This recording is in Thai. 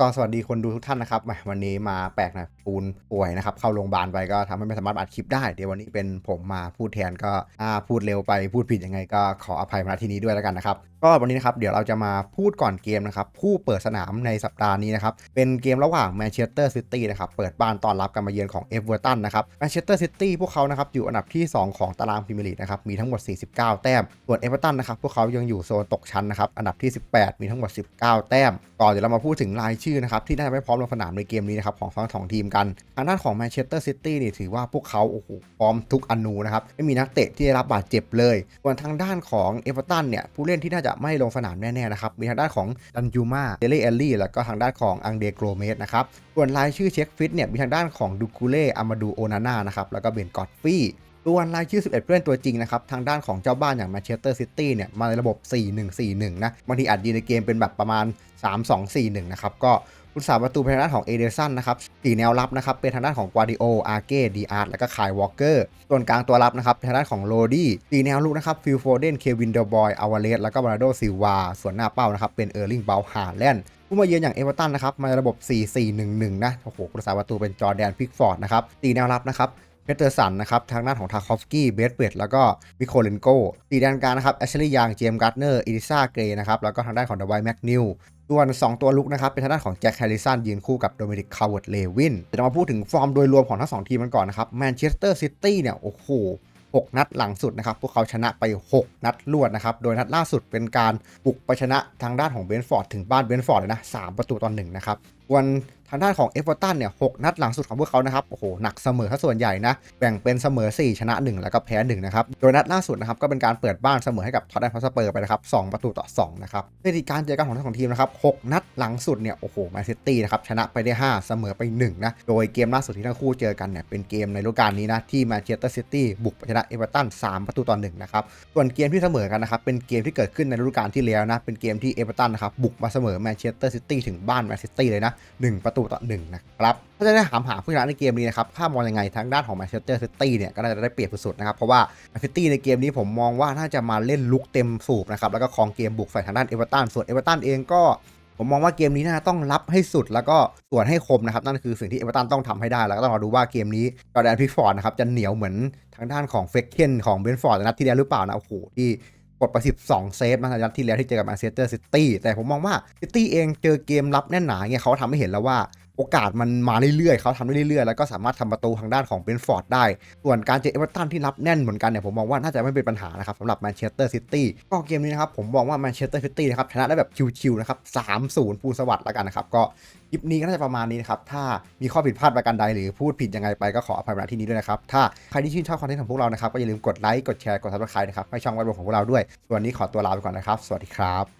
ก็สวัสดีคนดูทุกท่านนะครับวันนี้มาแปลกนะปูนป่วยนะครับ เข้าโรงพยาบาลไปก็ทำให้ไม่สามารถอัดคลิปได้ เดี๋ยววันนี้เป็นผมมาพูดแทนก็พูดเร็วไปพูดผิดยังไงก็ขออภัยมาที่นี้ด้วยแล้วกันนะครับ ก็วันนี้นะครับเดี๋ยวเราจะมาพูดก่อนเกมนะครับผู้เปิดสนามในสัปดาห์นี้นะครับเป็นเกมระหว่างแมนเชสเตอร์ซิตี้นะครับเปิดบ้านต้อนรับการมาเยือนของเอเวอร์ตันนะครับแมนเชสเตอร์ซิตี้พวกเขานะครับอยู่อันดับที่ 2 ของตารางพรีเมียร์ลีกนะครับมีทั้งหมด 49 แต้ม ส่วนเอเวอร์ตันนะครับพวกเขายังอยู่โซนตกชั้นนะครับอันดับที่ 18 มีทั้งหมด 19 แต้มก่อนเดี๋ยวเรามาพูดถึงรายชื่อนะครับที่น่าจะไม่พร้อมลงสนามในเกมนี้นะครับของทั้งสองทีมกันทางด้านของแมนเชสเตอร์ซิตี้นี่ถือว่าพวกเขาโอ้โหพร้อมทุกอนูนะครับไม่มีนักเตะที่ได้รับบาดเจ็บเลยส่วนทางด้านของเอเวอร์ตันเนี่ยผู้เล่นที่น่าจะไม่ลงสนามแน่ๆนะครับ มีทางด้านของดันยูมาเดลี่เอลลี่แล้วก็ทางด้านของอังเดโกรเมสนะครับส่วนรายชื่อเช็คฟิตเนี่ยมีทางด้านของดูคูเล่อามาดูโอนาน่านะครับแล้วก็เบนกอตฟี่ ส่วนรายชื่อ 11 ผู้เล่นตัวจริงนะครับ ทางด้านของเจ้าบ้านอย่างแมนเชสเตอร์ซิตี้เนี่ย มาในระบบ 4-1-4-1 นะ บางทีอาจยืนในเกมเป็นแบบประมาณ 3-2-4-1 นะครับ ก็ผู้สาประตูเป็นทางด้านของเอเดสันนะครับสี่แนวรับนะครับ เป็นทางด้านของกวาดิโอ อาร์เก้ ดีอาร์ตและก็คายวอลเกอร์ ส่วนกลางตัวรับนะครับเป็นทางด้านของโรดี้สี่แนวลุกนะครับ ฟิลโฟเดน เควินเดอร์บอย อาวาเลส แล้วก็บราโดซิลวา ส่วนหน้าเป้านะครับ เป็นเออร์ลิงเบลฮาแลนด์ผู้มาเยือนอย่างเอเวอร์ตันนะครับ มาในระบบ 4-4-1-1 นะ โอ้โหผู้สาประตูเป็นจอร์แดน พิกฟอร์ดนะครับตีแนวรับนะครับ เพเตอร์สันนะครับทางด้านของทาคอฟสกี้เบสเวดแล้วก็มิโคเลนโกตีแดนกลางนะครับแอชลีย์ยางเจมส์การ์เนอร์อิลิซาเกรนะครับแล้วก็ทางด้านของเดวายแม็กนิวส่วน 2 ตัวลุกนะครับ เป็นทางด้านของแจ็คแฮร์ริสันยืนคู่กับโดมินิกคาร์เวิร์ดเลวินเดี๋ยวมาพูดถึงฟอร์มโดยรวมของทั้งสองทีมกันก่อนนะครับแมนเชสเตอร์ซิตี้เนี่ย โอ้โห 6 นัดหลังสุดนะครับ พวกเขาชนะไป 6 นัดรวดนะครับ โดยนัดล่าสุดเป็นการบุกไปชนะทางด้านของเบนฟอร์ดถึงบ้านเบนฟอร์ดเลยนะ 3 ประตูต่อหนึ่งนะครับส่วนทางด้านของเอเวอร์ตันเนี่ยหนัดหลังสุดของพวกเขานะครับ โอ้โห หนักเสมอถ้าส่วนใหญ่นะ แบ่งเป็นเสมอ 4 ชนะ 1 แล้วก็แพ้ 1 นะครับ โดยนัดล่าสุดนะครับ ก็เป็นการเปิดบ้านเสมอให้กับท็อตแนมฮอสเปอร์ไปนะครับ 2 ประตูต่อ 2 นะครับสถิติการเจอกันของทั้งสองทีมนะครับ 6 นัดหลังสุดเนี่ย โอ้โห แมนซิตี้นะครับ ชนะไปได้ 5 เสมอไป 1 นะ โดยเกมล่าสุดที่ทั้งคู่เจอกันเนี่ย เป็นเกมในฤดูกาลนี้นะ ที่แมนเชสเตอร์ซิตี้บุกไปชนะเอเวอร์ตัน 3 ประตูต่อ 1 นะครับ ส่วนเกมที่เสมอกันนะครับ เป็นเกมที่เกิดขึ้นในฤดูกาลที่แล้วนะ เป็นเกมที่เอเวอร์ตันนะครับบุกมาเสมอแมนเชสเตอร์ซิตี้ถึงบ้านแมนซิตี้เลยนะ1 ประตูต่อ1นะครับถ้าจะได้ถามหาผู้ชนะในเกมนี้นะครับถ้ามองยังไงทางด้านของแมนเชสเตอร์ซิตี้เนี่ยก็น่าจะได้เปรียบสุดๆนะครับเพราะว่าแมนซิตี้ในเกมนี้ผมมองว่าน่าจะมาเล่นลุกเต็มสูบนะครับแล้วก็ครองเกมบุกใส่ทางด้านเอเวอร์ตันส่วนเอเวอร์ตันเองก็ผมมองว่าเกมนี้น่าต้องรับให้สุดแล้วก็ส่วนให้คมนะครับ นั่นคือสิ่งที่เอเวอร์ตันต้องทำให้ได้ แล้วก็ต้องรอดูว่าเกมนี้จอร์แดนพิกฟอร์ดนะครับจะเหนียวเหมือนทางด้านของเฟกเคนของเบนฟอร์ดนัดที่แล้วหรือเปล่านะโอ้โหที่ ดไป 12 เซฟมานัดที่แล้วที่เจอกับแมนเชสเตอร์ซิตี้แต่ผมมองว่าซิตี้เองเจอเกมรับแน่นหนาเนี่ยเขาทำให้เห็นแล้วว่า โอกาสมันมาเรื่อยๆเขาทำได้เรื่อยๆ แล้วก็สามารถทำประตูทางด้านของเบนฟอร์ดได้ ส่วนการเจอเอเวอร์ตันที่รับแน่นเหมือนกันเนี่ยผมมองว่าน่าจะไม่เป็นปัญหานะครับสำหรับแมนเชสเตอร์ซิตี้ก็เกมนี้นะครับผมมองว่าแมนเชสเตอร์ซิตี้นะครับชนะได้แบบชิวๆนะครับ3-0ปูนสวัสดิ์แล้วกันนะครับก็คลิปนี้ก็น่าจะประมาณนี้นะครับถ้ามีข้อผิดพลาดประการใดหรือพูดผิดยังไงไปก็ขออภัยมาณที่นี้ด้วยนะครับถ้าใครที่ชื่นชอบคอนเทนต์ของพวกเรานะครับก็อย่าลืมกดไลค์กดแชร์กดซับสไครต์นะครับให้ช่องไว้บนของพวกเราด้วยส่วนนี้ขอตัวลาไปก่อนนะครับ สวัสดีครับ